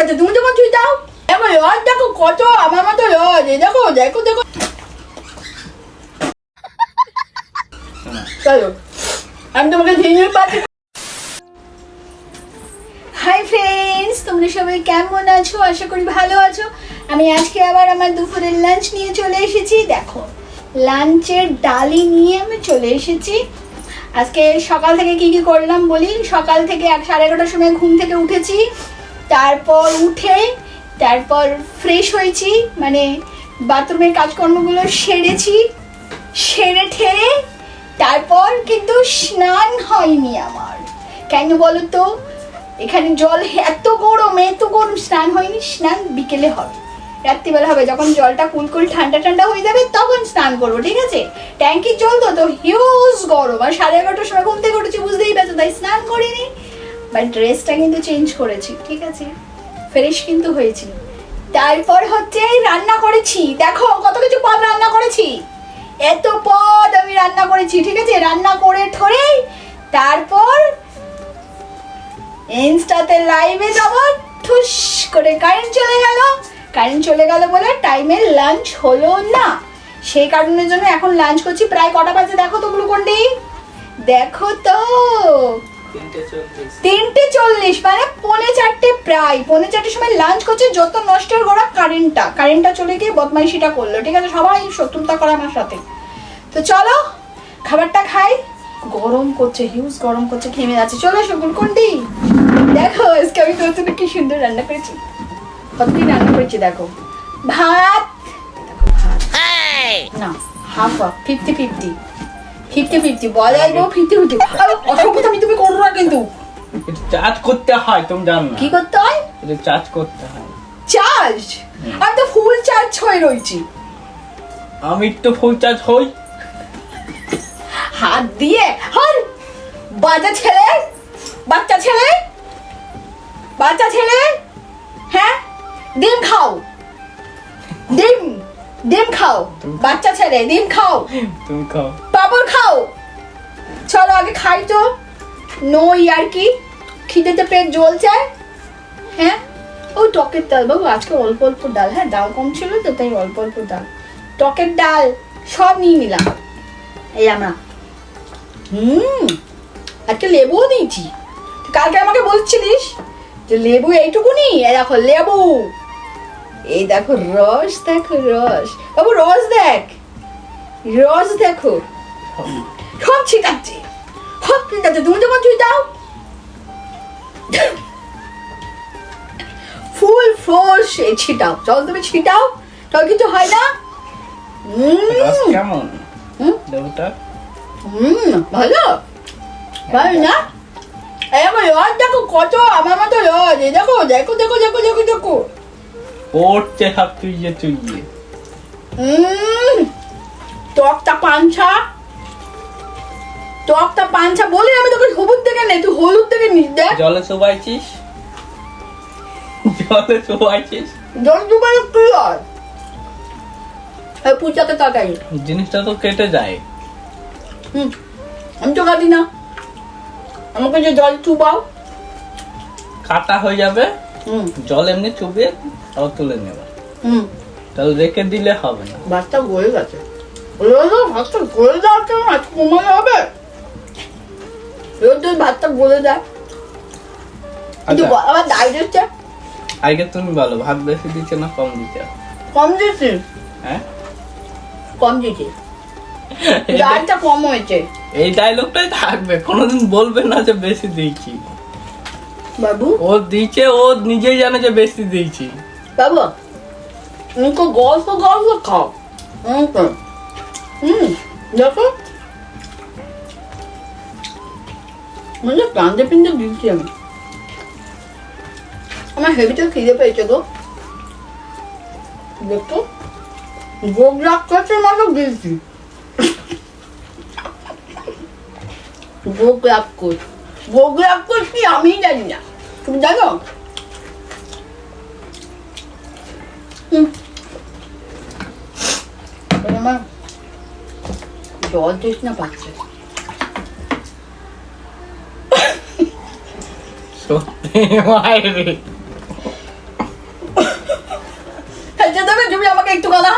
আচ্ছা তুমি যখন ছুঁই দাও। দেখো রস দেখো, কত আমার মতো এই দেখো দেখো দেখো। চলো, আমি তোমাকে ঝিঙের পাতি হাই ফ্রেন্ডস তোমরা সবাই কেমন আছো? আশা করি ভালো আছো। আমি আজকে আবার আমার দুপুরের লাঞ্চ নিয়ে চলে এসেছি। দেখো লাঞ্চের ডালি নিয়ে আমি চলে এসেছি। আজকে সকাল থেকে কি কি করলাম বলি? সকাল থেকে এক সাড়ে এগারোটার সময় ঘুম থেকে উঠেছি। তারপর উঠে, তারপর ফ্রেশ হয়েছি মানে বাথরুমের কাজকর্মগুলো সেরেছি, সেরে ঠেরে তারপর কিন্তু স্নান হয়নি আমার। কেন বলো তো এখানে জল এত গরম এত গরম, স্নান হয়নি, স্নান বিকেলে হবে। রাত্রিবেলা হবে, যখন জলটা কুলকুল ঠান্ডা ঠান্ডা হয়ে যাবে, তখন স্নান করব, ঠিক আছে? ট্যাঙ্কির জল তো তো হিউজ গরম, আর সাড়ে এগারোটার সময় ঘুম থেকে উঠেছি, বুঝতেই পারছ, তাই স্নান করিনি। বাট ড্রেসটা কিন্তু চেঞ্জ করেছি, ঠিক আছে? ফ্রেশ কিন্তু হয়েছি। তারপর হচ্ছে রান্না করেছি। দেখো, কত কিছু পদ রান্না করেছি। এত পদ আমি রান্না করেছি, ঠিক আছে? রান্না করে ঠরেই তারপর ইনস্টাতে লাইভে যাব, ঠুস করে কারেন্ট চলে গেল। কারেন্ট চলে গেল বলে টাইমে লাঞ্চ হলো না। সেই কারণের জন্য এখন লাঞ্চ করছি। প্রায় কটা বাজে, দেখো তো, গ্লুকন্ডি। দেখো তো। তিনটে চল্লিশ। মানে পৌনে চারটে প্রায়। পৌনে চারটের সময় লাঞ্চ করছে যত নষ্টের গোড়া কারেন্টটা কারেন্টটা চলে গিয়ে বদমাইশিটা করল ঠিক আছে? সবাই শত্রুতা করে আমার সাথে। তো চলো খাবারটা খাই। গরম করছে হিউজ গরম করছে ঘেমে যাচ্ছে। চলো এসো গুলকন্ডি দেখো আজকে আমি তোর জন্য কি সুন্দর রান্না করেছি। কতদিন রান্না করেছি দেখো। ভাত। দেখো ভাত। না half half fifty fifty fifty fifty বলাই বউ ফিফটি ফিফটি। অসভ্যতা আমি তুমি করো না কিন্তু। চার্জ করতে হয় তুমি জানো কি করতে হয়? এটা চার্জ করতে হয়। চার্জ আমি তো ফুল চার্জ হয়ে রয়েছি। আমি তো ফুল চার্জ হই। হাত দিয়ে হর বাচ্চা ছেলে বাচ্চা ছেলে বাচ্চা ছেলে হ্যাঁ? ডিম খাও। ডিম! ডিম খাও। বাচ্চা ছেলে ডিম খাও। তুমি খাও। পাপড় খাও। চলো আগে খাই তো। নো ইয়ার কি। খিদেতে পেট জ্বলছে। হ্যাঁ? ও টকের ডাল বাবু আজকে অল্প অল্প ডাল। হ্যাঁ ডাল কম ছিল তো তাই অল্প অল্প ডাল। টকের ডাল সব নিয়ে নিলাম। এই আমরা। হুম আজকে লেবুও দিয়েছি। তুই কালকে আমাকে বলছিলিস যে লেবু এইটুকুনি? এই দেখো লেবু। এই দেখো রস দেখো রস। বাবু রস দেখ। রস দেখো। সব ঠিক আছে সব ঠিক আছে তুমি যখন তুই দাও। ফুল ফোর্স এ ছিটাও। চল তুমি ছিটাও। তাও কিছু হয় না। কেমন? হুম? ভালো। ভালো না? এই আমার রস দেখো কত আমার মতো এই দেখো দেখো দেখো দেখো দেখো দেখো। পড়ছে সব চুইয়ে চুইয়ে হুম টকটা পাঞ্ছা টকটা পাঞ্ছা বলি আমি তোকে হলুদ থেকে নে তুই হলুদ থেকে নিস দেখ। জলে চুবাইছিস? জলে চুবাইছিস? জল দুবার একটু আর এই পুচাকে তরকারি জিনিসটা তো কেটে যায়। হুম আমি তো কাটি না। আমাকে যে জল চুবাও। কাটা হয়ে যাবে? জল এমনি চুবিয়ে আবার তুলে নেবে। তাহলে রেখে দিলে হবে না। ভাতটা গলে গেছে। ভাতটা গলে দেওয়ার কেন আজ কমানো হবে? রোজ রোজ ভাতটা গলে দেয় কিন্তু আচ্ছা। আগে তুমি বলো ভাত বেশি দিচ্ছে না কম দিচ্ছে? কম হ্যাঁ? কম ডালটা কম হয়েছে। এই ডায়লগটাই থাকবে। কোনোদিন বলবে না যে বেশি দিয়েছি বাবু। ও দিচ্ছে ও নিজেই জানে যে বেশি দিয়েছি। বাবু উনকো গল্প গল্প খাও। উনকো হুম দেখো। মানে কান্দে পিন্দে দিচ্ছি আমি। আমার হেভিটা খিদে পেয়েছে গো। দেখো ভোগ রাগ করছে মতো দিয়েছি ভোগ কর ভোগ কি আমি জানি না। তুমি জানো? আমার জল তৃষ্ণা তুমি আমাকে একটু কথা।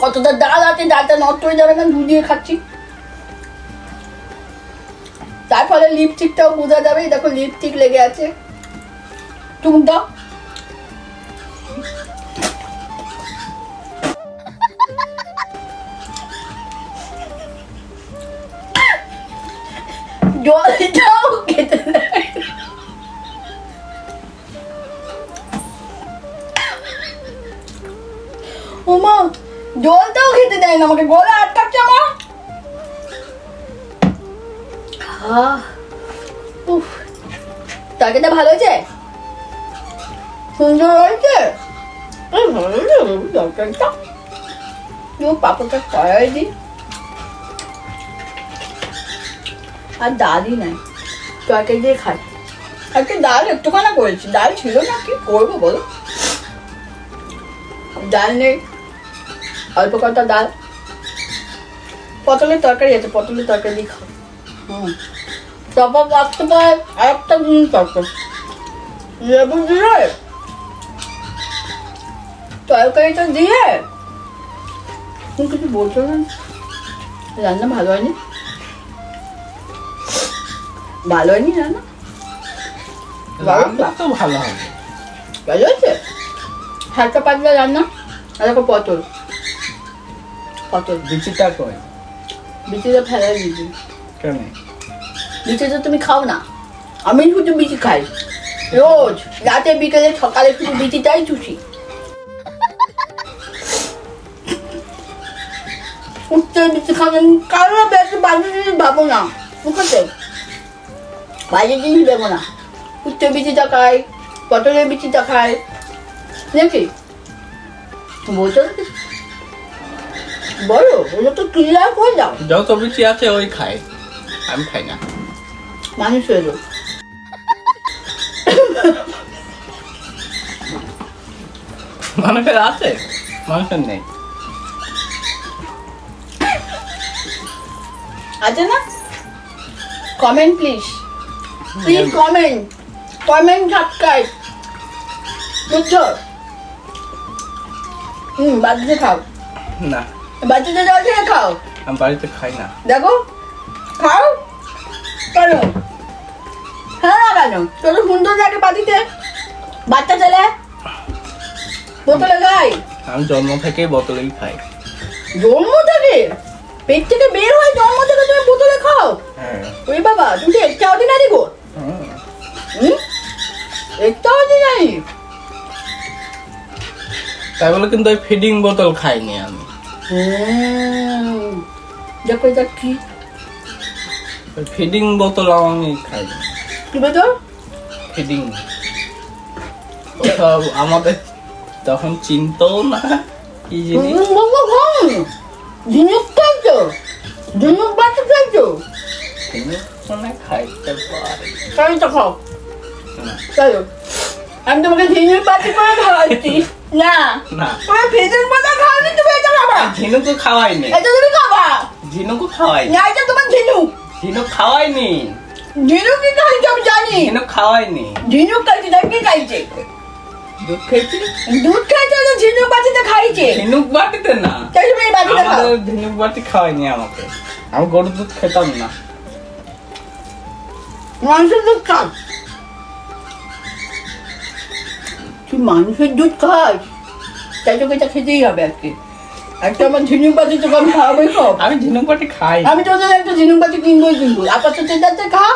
কতটা ডাল আছে ডালটা নষ্ট হয়ে যাবে না দুধ দিয়ে খাচ্ছি। লিপস্টিকটাও বোঝা যাবে দেখো লিপস্টিক লেগে আছে। তুমি দাও। জলটাও খেতে দেয় না। আমাকে। গলা আটকাচ্ছে আমার উফ তরকারিটা ভালো হয়েছে? সুন্দর হয়েছে? তরকারিটা পাপড়টা করাই দিই। আর ডালই নাই। তরকারি দিয়ে খাই। আজকে ডাল একটুখানা করেছি। ডাল ছিল না কি করব বলো? ডাল নেই। অল্প কটা ডাল। পটলের তরকারি আছে পটলের তরকারি দিয়ে খাও হুম। তারপর রাখতে পারে আর একটা জিনিস আছে লেবু দিয়ে তরকারিটা দিয়ে? তুমি কিছু বলছো না? রান্না ভালো হয়নি? ভালো হয়নি রান্না? রান্না তো ভালো হবে ভালো হয়েছে? হালকা পাতলা রান্না আর দেখো পটল। পটল। বিচিটা কই? বিচিটা দিয়েছি। কেন? বিচি তো তুমি খাও না। আমি শুধু বিচি খাই। রোজ রাতে, বিকেলে, সকালে শুধু বিচিটাই চুষি। উঠতে বিচি খাবেন কারও বেশি বাজে জিনিস ভাবো না মুখতে বাজে জিনিস দেবো না। উঠতে বিচিটা খাই, পটলের বিচিটা খাই, নাকি? না বলো, ওগুলো তো ক্লিয়ার করে দাও। যত বিচি আছে ওই খাই। আমি খাই না। মানুষ হয়ে যাও। মানুষের আছে? মানুষের নেই। আছে না? Comment please please comment comment subscribe বুঝছ? হুম বাচ্চাদের খাও। না। বাচ্চাদের জল থেকে খাও? আমি বাড়িতে খাই না। দেখো। খাও। হ্যাঁ কেন চলো সুন্দর লাগে বাটিতে বাচ্চা ছেলে বোতলে গাই আমি জন্ম থেকেই বোতলেই খাই। জন্ম থেকে? পেট থেকে বের হয় জন্ম থেকে তুমি বোতলে খাও? হ্যাঁ। ওই বাবা তুমি একটা অর্ডিনারি গো একটা অর্ডিনারি তাই বলে কিন্তু ওই ফিডিং বোতল খাইনি আমি। দেখো এটা কি? ফিডিং বোতল আমি খাইনি। কি বলতো ফিডিং ওসব আমাদের তখন চিনতেও না কি জিনিস? ঝিনুক খাইছো ঝিনুক বাচ্চা খাইছো মানে খাইতে পারি। তাই তো খাও। চলো আমি তোমাকে ঝিনুক বাচ্চা করে খাওয়াচ্ছি। না। না। তুমি ভেজের মতো খাওয়ানি তুমি এটা খাবা। ঝিনুকও খাওয়াইনি। এটা তুমি খাবা। ঝিনুকও খাওয়াইনি। না এটা তোমার ঝিনুক। ঝিনুক খাওয়াইনি। ঝিনুক কি খাইছো আমি জানি। ঝিনুক খাওয়াইনি। ঝিনুক খাইছে তাই কি খাইছে? দুধ খেয়েছি দুধ খাইছে তো ঝিনুক বাচ্চাতে খাইছে? ঝিনুক বাটিতে না। তাই তুমি খাও। ঝিনুক বাটি খাওয়াইনি আমাকে। আমি গরুর দুধ খেতাম না। মানুষের দুধ তুই মানুষের দুধ খাস? তাই তোকে এটা খেতেই হবে আজকে। একটা আমার ঝিনুক বাতি তোকে আমি খাওয়াবই সব। আমি ঝিনুক বাটি খাই। আমি তোদের একটা ঝিনুক বাতি কিনবোই কিনবো আপাতত চেষ্টাতে খা।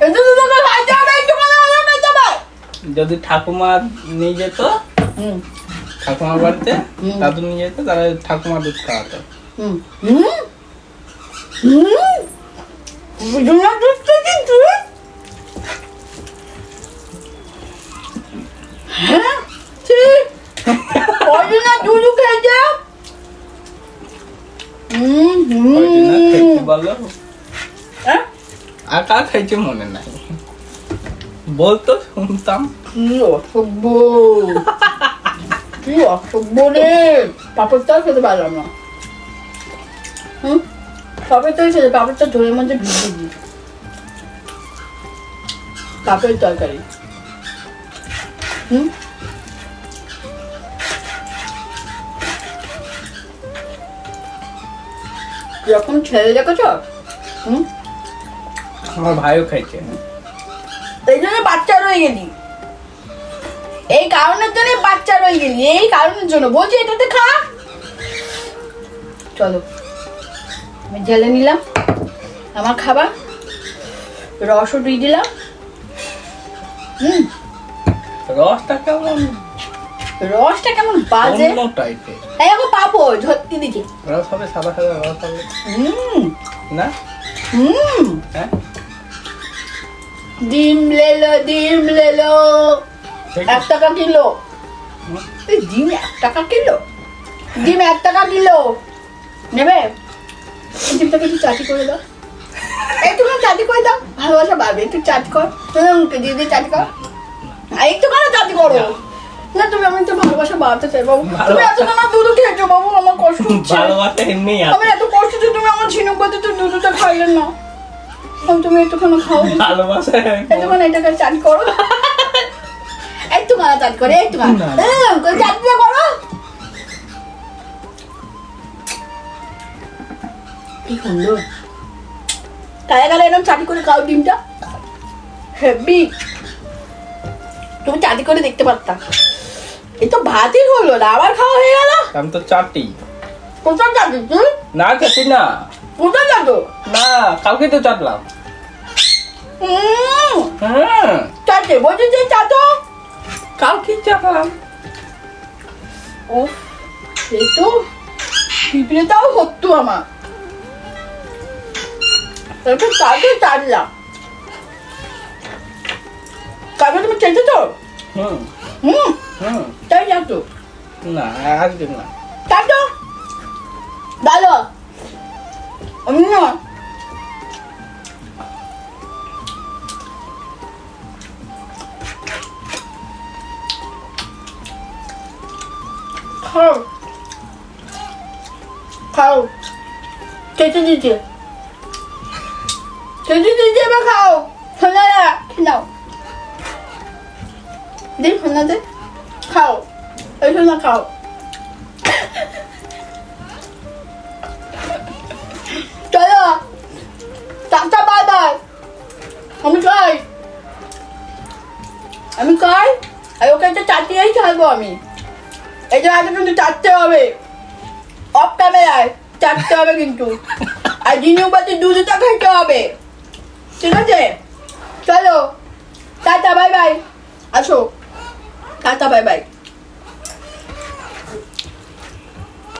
এটা তো তোকে খাইতে হবে একটু যদি ঠাকুমা নিয়ে যেত হুম। ঠাকুমার বাড়িতে দাদু নিয়ে যেত তাহলে ঠাকুমা দুধ খাওয়াতো। হুম। হুম। হুম। দুধ খেয়েছিস তুই হ্যাঁ ঠিক অরিজিনাল দুধ খেয়েছে হুম ওই জন্য হুম খেতে বলো আর কার খাইছে মনে নাই? বলতো শুনতাম। কি অসভ্য। কি অসভ্য রে। পাপড়টাও খেতে পারলাম না। হুম? পাপড়টাই খেতে পাপড়টা ঝোলের মধ্যে ভিজে দিই। পাপড়ের তরকারি। হুম? এরকম ছেলে দেখেছ? হুম? আমার ভাইও খাইছে। এই জন্য বাচ্চা রয়ে গেলি। এই কারণের জন্য বাচ্চা রয়ে গেলি এই কারণের জন্য। বলছি এটাতে খা। চলো আমি ঢেলে নিলাম আমার খাবার। রসও দিয়ে দিলাম। হুম। রসটা কেমন? রসটা কেমন বাজে? অন্য টাইপের এই এখন পাবো ঝটকি দিকে। রস হবে সাদা সাদা রস হবে। হুম। না? হুম। হ্যাঁ? ডিম লেলো ডিম লেলো। এক টাকা কিলো। এই ডিম এক টাকা কিলো? ডিম এক টাকা কিলো। নেবে? ডিমটাকে একটু চাটি করে দাও। একটু চাটি করে দাও। ভালোবাসা বাড়বে। একটু চাটি কর। দিয়ে চাটি কর। আর একটু করে চাটি করো। না তুমি আমি একটু ভালোবাসা বাড়তে চাই বাবু। তুমি দুধ খেয়েছো বাবু আমার কষ্ট হচ্ছে। ভালোবাসা এমনি আমি এত কষ্ট হচ্ছে তুমি আমার ঝিনুক বাদে তো দুধটা খাইলে না। তুমি একটুখানি খাও। ভালোবাসা একটুখানি এটাকে চাট করো। একটুখানি চাট করে একটুখানি না। হুম, করে চাটটা করো। কি সুন্দর। কালে কালে এরকম চাটি করে খাও ডিমটা। হেভি তুমি চাটি করে দেখতে পারতাম এই তো ভাতই হলো না আবার খাওয়া হয়ে গেল? আমি তো চাটি কোথায় চাটি তুই না চাটি না। কোথায় চাটো না কালকে তো চাটলাম হুম। হ্যাঁ চাটে বলছি যে চাটো কালকে চাটলাম ও এই তো পিঁপড়েটাও হতো আমার। তারপর তাকে চাটলাম তারপর তুমি চেয়েছো তো? হুম। হুম। হুম তাই চাটো না আজকে না চাটো ভালো আমি না খাও খাও কেটে দিতে কেটে দিতে এবার খাও সোনা নাও দে সোনা দে খাও এই সোনা খাও চলো টাটা বাই বাই আমি খাই আমি খাই আর ওকে একটা চাটিয়েই ছাড়বো আমি এই যে আগে কিন্তু চাটতে হবে অফ ক্যামেরায় চাটতে হবে কিন্তু আর জিনিউ পাতি দুধটা খেতে হবে ঠিক আছে চলো টাটা বাই বাই আসো টাটা বাই বাই